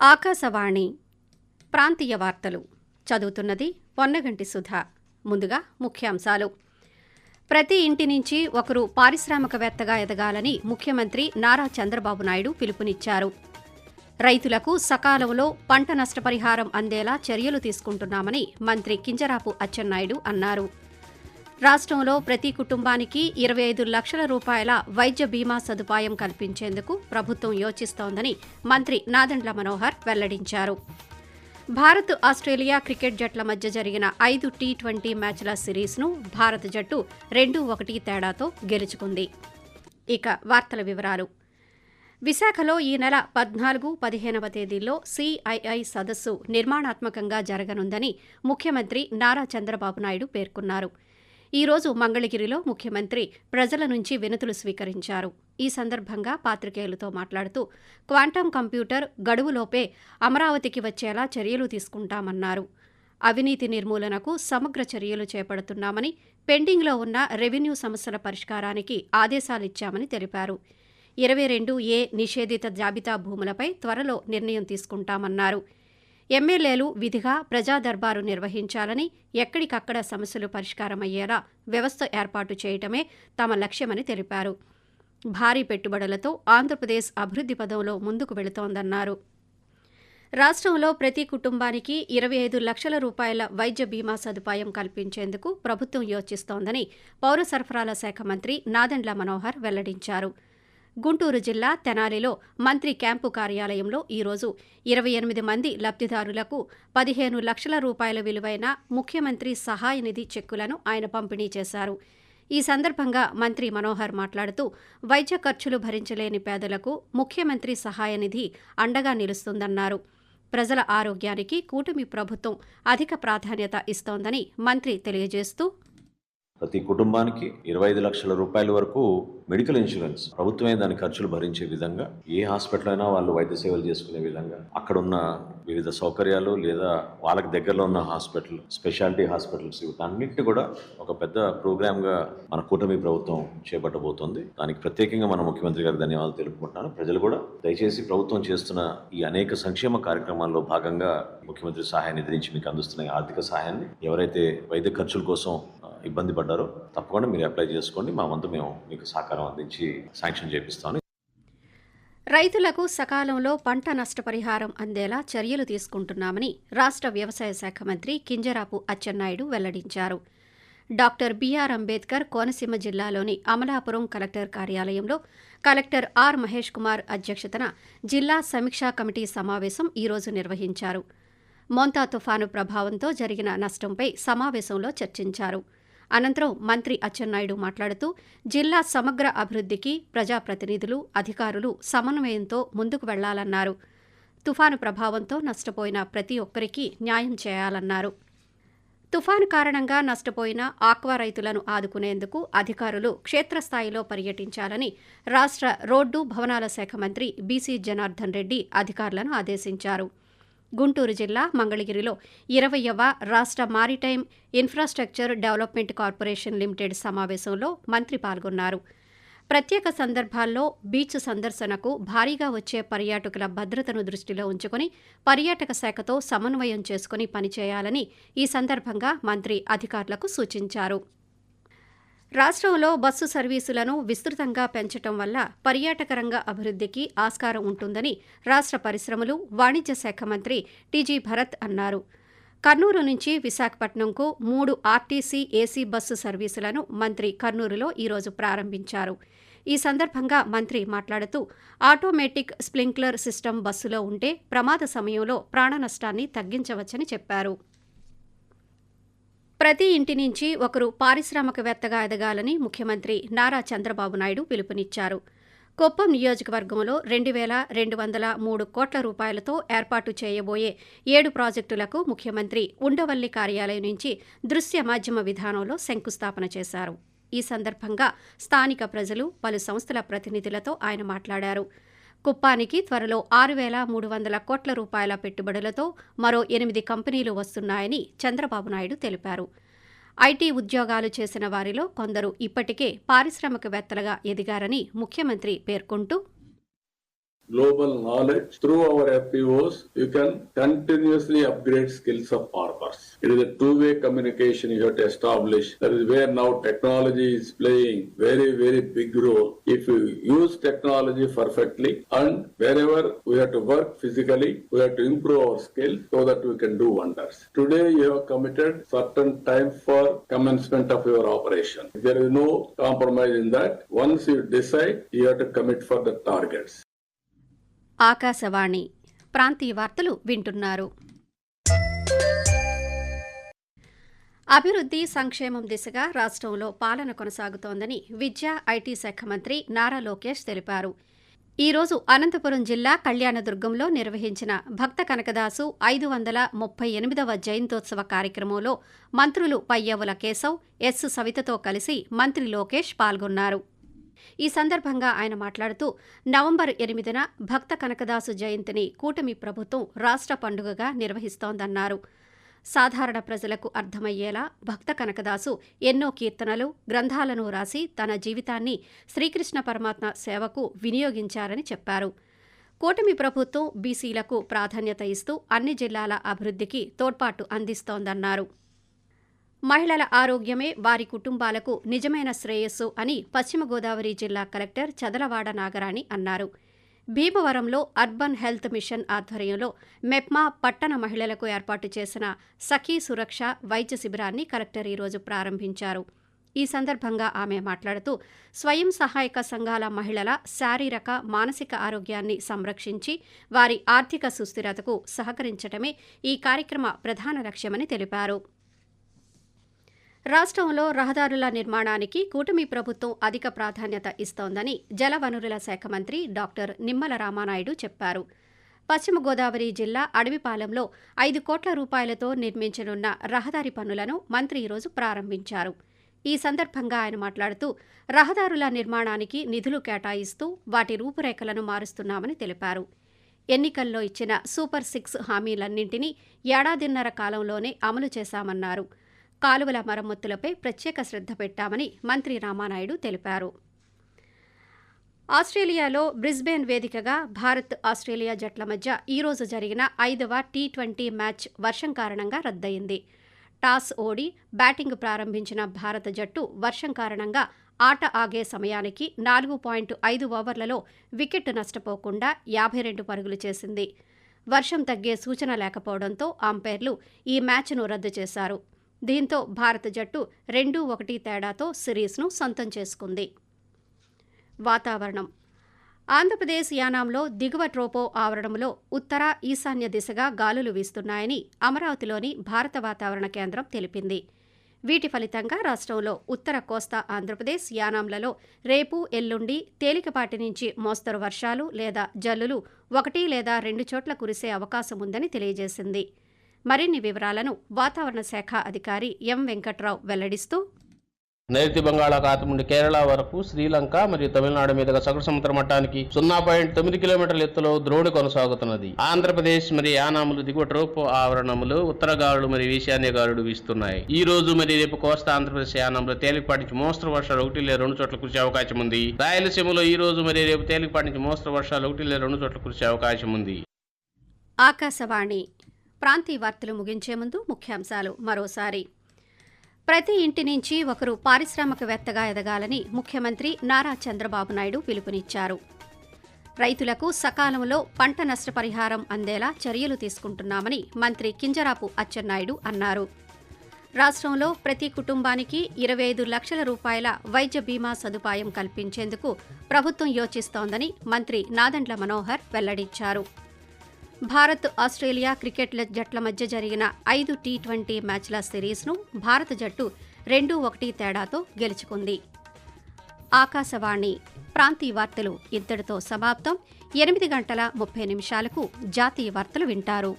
ఆకాశవాణి ప్రాంతీయ వార్తలు. చదువుతున్నది పొన్నగంటి సుధా. ముందుగా ముఖ్యాంశాలు. ప్రతి ఇంటి నుంచి ఒకరు పారిశ్రామికవేత్తగా ఎదగాలని ముఖ్యమంత్రి నారా చంద్రబాబు నాయుడు పిలుపునిచ్చారు. రైతులకు సకాలంలో పంట నష్టపరిహారం అందేలా చర్యలు తీసుకుంటున్నామని మంత్రి కింజరాపు అచ్చెన్నాయుడు అన్నారు. రాష్ట్రంలో ప్రతి కుటుంబానికి ఇరవై ఐదు లక్షల రూపాయల వైద్య బీమా సదుపాయం కల్పించేందుకు ప్రభుత్వం యోచిస్తోందని మంత్రి నాదండ్ల మనోహర్ వెల్లడించారు. భారత్ ఆస్ట్రేలియా క్రికెట్ జట్ల మధ్య జరిగిన ఐదు టీ ట్వంటీ మ్యాచ్ల సిరీస్ను భారత జట్టు రెండు ఒకటి తేడాతో గెలుచుకుంది. ఇక వార్తల వివరాలు. విశాఖలో ఈ నెల పద్నాలుగు పదిహేనవ తేదీల్లో సిఐఐ సదస్సు నిర్మాణాత్మకంగా జరగనుందని ముఖ్యమంత్రి నారా చంద్రబాబు నాయుడు పేర్కొన్నారు. ఈ రోజు మంగళగిరిలో ముఖ్యమంత్రి ప్రజల నుంచి వినతులు స్వీకరించారు. ఈ సందర్భంగా పాత్రికేయులతో మాట్లాడుతూ క్వాంటమ్ కంప్యూటర్ గడువులోపే అమరావతికి వచ్చేలా చర్యలు తీసుకుంటామన్నారు. అవినీతి నిర్మూలనకు సమగ్ర చర్యలు చేపడుతున్నామని పెండింగ్లో ఉన్న రెవెన్యూ సమస్యల పరిష్కారానికి ఆదేశాలిచ్చామని తెలిపారు. ఇరవై రెండు ఏ నిషేధిత జాబితా భూములపై త్వరలో నిర్ణయం తీసుకుంటామన్నారు. ఎమ్మెల్యేలు విధిగా ప్రజా దర్బారు నిర్వహించాలని ఎక్కడికక్కడ సమస్యలు పరిష్కారమయ్యేలా వ్యవస్థ ఏర్పాటు చేయటమే తమ లక్ష్యమని తెలిపారు. భారీ పెట్టుబడులతో ఆంధ్రప్రదేశ్ అభివృద్ధి పదంలో ముందుకు వెళుతోందన్నారు. రాష్ట్రంలో ప్రతి కుటుంబానికి ఇరవై ఐదు లక్షల రూపాయల వైద్య బీమా సదుపాయం కల్పించేందుకు ప్రభుత్వం యోచిస్తోందని పౌర సరఫరాల శాఖ మంత్రి నాదెండ్ల మనోహర్ వెల్లడించారు. గుంటూరు జిల్లా తెనాలిలో మంత్రి క్యాంపు కార్యాలయంలో ఈరోజు ఇరవై ఎనిమిది మంది లబ్ధిదారులకు పదిహేను లక్షల రూపాయల విలువైన ముఖ్యమంత్రి సహాయ నిధి చెక్కులను ఆయన పంపిణీ చేశారు. ఈ సందర్భంగా మంత్రి మనోహర్ మాట్లాడుతూ వైద్య ఖర్చులు భరించలేని పేదలకు ముఖ్యమంత్రి సహాయ నిధి అండగా నిలుస్తుందన్నారు. ప్రజల ఆరోగ్యానికి కూటమి ప్రభుత్వం అధిక ప్రాధాన్యత ఇస్తోందని మంత్రి తెలియజేస్తూ ప్రతి కుటుంబానికి ఇరవై ఐదు లక్షల రూపాయల వరకు మెడికల్ ఇన్సూరెన్స్ ప్రభుత్వమే దాని ఖర్చులు భరించే విధంగా ఏ హాస్పిటల్ అయినా వాళ్ళు వైద్య సేవలు చేసుకునే విధంగా అక్కడ ఉన్న వివిధ సౌకర్యాలు లేదా వాళ్ళకి దగ్గరలో ఉన్న హాస్పిటల్ స్పెషాలిటీ హాస్పిటల్స్ వీటన్నిటిని కూడా ఒక పెద్ద ప్రోగ్రామ్గా మన కూటమి ప్రభుత్వం చేపట్టబోతోంది. దానికి ప్రత్యేకంగా మన ముఖ్యమంత్రి గారికి ధన్యవాదాలు తెలుపుకుంటున్నాను. ప్రజలు కూడా దయచేసి ప్రభుత్వం చేస్తున్న ఈ అనేక సంక్షేమ కార్యక్రమాల్లో భాగంగా ముఖ్యమంత్రి సహాయాన్ని నిధి మీకు అందిస్తున్న ఆర్థిక సహాయాన్ని ఎవరైతే వైద్య ఖర్చుల కోసం ఇబ్బంది పడ్డారో తప్పకుండా మీరు అప్లై చేసుకోండి. మా వంతు మేము మీకు సహకారం అందించి శాంక్షన్ చేపిస్తాను. రైతులకు సకాలంలో పంట నష్టపరిహారం అందేలా చర్యలు తీసుకుంటున్నామని రాష్ట్ర వ్యవసాయ శాఖ మంత్రి కింజరాపు అచ్చెన్నాయుడు వెల్లడించారు. డాక్టర్ బీఆర్ అంబేద్కర్ కోనసీమ జిల్లాలోని అమలాపురం కలెక్టర్ కార్యాలయంలో కలెక్టర్ ఆర్. మహేష్ కుమార్ అధ్యక్షతన జిల్లా సమీక్షా కమిటీ సమావేశం ఈరోజు నిర్వహించారు. మోంతా తుఫాను ప్రభావంతో జరిగిన నష్టంపై సమావేశంలో చర్చించారు. అనంతరం మంత్రి అచ్చెన్నాయుడు మాట్లాడుతూ జిల్లా సమగ్ర అభివృద్ధికి ప్రజాప్రతినిధులు అధికారులు సమన్వయంతో ముందుకు వెళ్ళాలన్నారు. తుఫాను ప్రభావంతో నష్టపోయిన ప్రతి ఒక్కరికి న్యాయం చేయాలన్నారు. తుఫాను కారణంగా నష్టపోయిన ఆక్వా రైతులను ఆదుకునేందుకు అధికారులు క్షేత్రస్థాయిలో పర్యటించాలని రాష్ట్ర రోడ్డు భవనాల శాఖ మంత్రి బీసీ జనార్దన్ రెడ్డి అధికారులను ఆదేశించారు. గుంటూరు జిల్లా మంగళగిరిలో ఇరవయవ రాష్ట్ర maritime infrastructure development corporation limited సమావేశంలో మంత్రి పాల్గొన్నారు. ప్రత్యేక సందర్భాల్లో బీచ్ సందర్శనకు భారీగా వచ్చే పర్యాటకుల భద్రతను దృష్టిలో ఉంచుకుని పర్యాటక శాఖతో సమన్వయం చేసుకుని పనిచేయాలని ఈ సందర్భంగా మంత్రి అధికారులకు సూచించారు. రాష్ట్రంలో బస్సు సర్వీసులను విస్తృతంగా పెంచటం వల్ల పర్యాటక రంగ అభివృద్ధికి ఆస్కారం ఉంటుందని రాష్ట్ర పరిశ్రమలు వాణిజ్య శాఖ మంత్రి టీజీ భరత్ అన్నారు. కర్నూలు నుంచి విశాఖపట్నంకు మూడు ఆర్టీసీ ఏసీ బస్సు సర్వీసులను మంత్రి కర్నూలులో ఈరోజు ప్రారంభించారు. ఈ సందర్భంగా మంత్రి మాట్లాడుతూ ఆటోమేటిక్ స్ప్రింక్లర్ సిస్టమ్ బస్సులో ఉంటే ప్రమాద సమయంలో ప్రాణ నష్టాన్ని తగ్గించవచ్చని చెప్పారు. ప్రతి ఇంటి నుంచి ఒకరు పారిశ్రామికవేత్తగా ఎదగాలని ముఖ్యమంత్రి నారా చంద్రబాబు నాయుడు పిలుపునిచ్చారు. కొప్పం నియోజకవర్గంలో రెండు వేల రెండు వందల మూడు కోట్ల రూపాయలతో ఏర్పాటు చేయబోయే ఏడు ప్రాజెక్టులకు ముఖ్యమంత్రి ఉండవల్లి కార్యాలయం నుంచి దృశ్య మాధ్యమ విధానంలో శంకుస్థాపన చేశారు. ఈ సందర్భంగా స్థానిక ప్రజలు పలు సంస్థల ప్రతినిధులతో ఆయన మాట్లాడారు. కుప్పానికి త్వరలో ఆరు వేల మూడు వందల కోట్ల రూపాయల పెట్టుబడులతో మరో ఎనిమిది కంపెనీలు వస్తున్నాయని చంద్రబాబు నాయుడు తెలిపారు. ఐటీ ఉద్యోగాలు చేసిన వారిలో కొందరు ఇప్పటికే పారిశ్రామికవేత్తలుగా ఎదిగారని ముఖ్యమంత్రి పేర్కొంటూ global knowledge through our FPOs, you can continuously upgrade skills of farmers. It is a two-way communication you have to establish. That is where now technology is playing very, very big role. If you use technology perfectly and wherever we have to work physically, we have to improve our skills so that we can do wonders. Today you have committed certain time for commencement of your operation. There is no compromise in that. Once you decide, you have to commit for the targets. Akashvani ప్రాంతీయ వార్తలు వింటున్నారు. అభివృద్ధి సంక్షేమం దిశగా రాష్ట్రంలో పాలన కొనసాగుతోందని విద్యా ఐటీ శాఖ మంత్రి నారా లోకేష్ తెలిపారు. ఈ రోజు అనంతపురం జిల్లా కళ్యాణదుర్గంలో నిర్వహించిన భక్త కనకదాసు ఐదు వందల ముప్పై ఎనిమిదవ జయంతోత్సవ కార్యక్రమంలో మంత్రులు పయ్యవుల కేశవ్ ఎస్. సవితతో కలిసి మంత్రి లోకేష్ పాల్గొన్నారు. ఈ సందర్భంగా ఆయన మాట్లాడుతూ నవంబర్ ఎనిమిదిన భక్త కనకదాసు జయంతిని కూటమి ప్రభుత్వం రాష్ట్ర పండుగగా నిర్వహిస్తోందన్నారు. సాధారణ ప్రజలకు అర్థమయ్యేలా భక్త కనకదాసు ఎన్నో కీర్తనలు గ్రంథాలను రాసి తన జీవితాన్ని శ్రీకృష్ణ పరమాత్మ సేవకు వినియోగించారని చెప్పారు. కూటమి ప్రభుత్వం బీసీలకు ప్రాధాన్యత ఇస్తూ అన్ని జిల్లాల అభివృద్ధికి తోడ్పాటు అందిస్తోందన్నారు. మహిళల ఆరోగ్యమే వారి కుటుంబాలకు నిజమైన శ్రేయస్సు అని పశ్చిమ గోదావరి జిల్లా కలెక్టర్ చదలవాడ నాగరాణి అన్నారు. భీమవరంలో అర్బన్ హెల్త్ మిషన్ ఆధ్వర్యంలో మెప్మా పట్టణ మహిళలకు ఏర్పాటు చేసిన సఖీ సురక్ష వైద్య శిబిరాన్ని కలెక్టర్ ఈరోజు ప్రారంభించారు. ఈ సందర్భంగా ఆమె మాట్లాడుతూ స్వయం సహాయక సంఘాల మహిళల శారీరక మానసిక ఆరోగ్యాన్ని సంరక్షించి వారి ఆర్థిక సుస్థిరతకు సహకరించడమే ఈ కార్యక్రమ ప్రధాన లక్ష్యమని తెలిపారు. రాష్ట్రంలో రహదారుల నిర్మాణానికి కూటమి ప్రభుత్వం అధిక ప్రాధాన్యత ఇస్తోందని జలవనరుల శాఖ మంత్రి డాక్టర్ నిమ్మల రామానాయుడు చెప్పారు. పశ్చిమ గోదావరి జిల్లా అడవిపాలెంలో ఐదు కోట్ల రూపాయలతో నిర్మించనున్న రహదారి పనులను మంత్రి ఈరోజు ప్రారంభించారు. ఈ సందర్భంగా ఆయన మాట్లాడుతూ రహదారుల నిర్మాణానికి నిధులు కేటాయిస్తూ వాటి రూపురేఖలను మారుస్తున్నామని తెలిపారు. ఎన్నికల్లో ఇచ్చిన సూపర్ సిక్స్ హామీలన్నింటినీ ఏడాదిన్నర కాలంలోనే అమలు చేశామన్నారు. కాలువల మరమ్మతులపై ప్రత్యేక శ్రద్ధ పెట్టామని మంత్రి రామానాయుడు తెలిపారు. ఆస్ట్రేలియాలో బ్రిస్బేన్ వేదికగా భారత్ ఆస్ట్రేలియా జట్ల మధ్య ఈరోజు జరిగిన ఐదవ టీ ట్వంటీ మ్యాచ్ వర్షం కారణంగా రద్దయింది. టాస్ ఓడి బ్యాటింగ్ ప్రారంభించిన భారత జట్టు వర్షం కారణంగా ఆట ఆగే సమయానికి నాలుగు పాయింట్ ఐదు ఓవర్లలో వికెట్ నష్టపోకుండా యాభై రెండు పరుగులు చేసింది. వర్షం తగ్గే సూచన లేకపోవడంతో అంపైర్లు ఈ మ్యాచ్ను రద్దు చేశారు. దీంతో భారత జట్టు రెండు ఒకటి తేడాతో సిరీస్ను సొంతం చేసుకుంది. వాతావరణం. ఆంధ్రప్రదేశ్ యానాంలో దిగువ ట్రోపో ఆవరణంలో ఉత్తర ఈశాన్య దిశగా గాలులు వీస్తున్నాయని అమరావతిలోని భారత వాతావరణ కేంద్రం తెలిపింది. వీటి ఫలితంగా రాష్ట్రంలో ఉత్తర కోస్తా ఆంధ్రప్రదేశ్ యానాంలలో రేపు ఎల్లుండి తేలికపాటి నుంచి మోస్తరు వర్షాలు లేదా జల్లులు ఒకటి లేదా రెండు చోట్ల కురిసే అవకాశం ఉందని తెలియజేసింది. మరిన్ని వివరాలను వాతావరణ శాఖ అధికారి ఎం వెంకట్రావు వెల్లడిస్తూ నైరుతి బంగాళాఖాతం నుండి కేరళ వరకు శ్రీలంక మరియు తమిళనాడు మీదుగా సగటు సముద్ర మట్టానికి సున్నా పాయింట్ తొమ్మిది కిలోమీటర్ల ఎత్తులో ద్రోణి కొనసాగుతున్నది. ఆంధ్రప్రదేశ్ మరియు యానాములు దిగువ ట్రోపు ఆవరణములు ఉత్తర గాలులు మరియు ఈశాన్య గాలులు వీస్తున్నాయి. ఈ రోజు మరియు రేపు కోస్తా ఆంధ్రప్రదేశ్ యానంలో తేలికపాటి నుంచి మోస్తరు వర్షాలు ఒకటి లేదా రెండు చోట్ల కురిసే అవకాశం ఉంది. రాయలసీమలో ఈ రోజు మరియు రేపు తేలికపాటి నుంచి మోస్తరు వర్షాలు ఒకటి లేదా రెండు చోట్ల కురిసే అవకాశం ఉంది. ఆకాశవాణి ప్రాంతీయ వార్తలు ముగించే ముందు ముఖ్యాంశాలు మరోసారి. ప్రతి ఇంటి నుంచి ఒకరు పారిశ్రామికవేత్తగా ఎదగాలని ముఖ్యమంత్రి నారా చంద్రబాబు నాయుడు పిలుపునిచ్చారు. రైతులకు సకాలంలో పంట నష్టపరిహారం అందేలా చర్యలు తీసుకుంటున్నామని మంత్రి కింజరాపు అచ్చెన్నాయుడు అన్నారు. రాష్ట్రంలో ప్రతి కుటుంబానికి ఇరవై ఐదు లక్షల రూపాయల వైద్య బీమా సదుపాయం కల్పించేందుకు ప్రభుత్వం యోచిస్తోందని మంత్రి నాదండ్ల మనోహర్ వెల్లడించారు. భారత్ ఆస్ట్రేలియా క్రికెట్ జట్ల మధ్య జరిగిన ఐదు టీ ట్వంటీ మ్యాచ్ల సిరీస్ను భారత జట్టు రెండు ఒకటి తేడాతో గెలుచుకుంది. ఆకాశవాణి ప్రాంతీయ వార్తలు ఇంతటితో సమాప్తం. ఎనిమిది గంటల ముప్పై నిమిషాలకు జాతీయ వార్తలు వింటారు.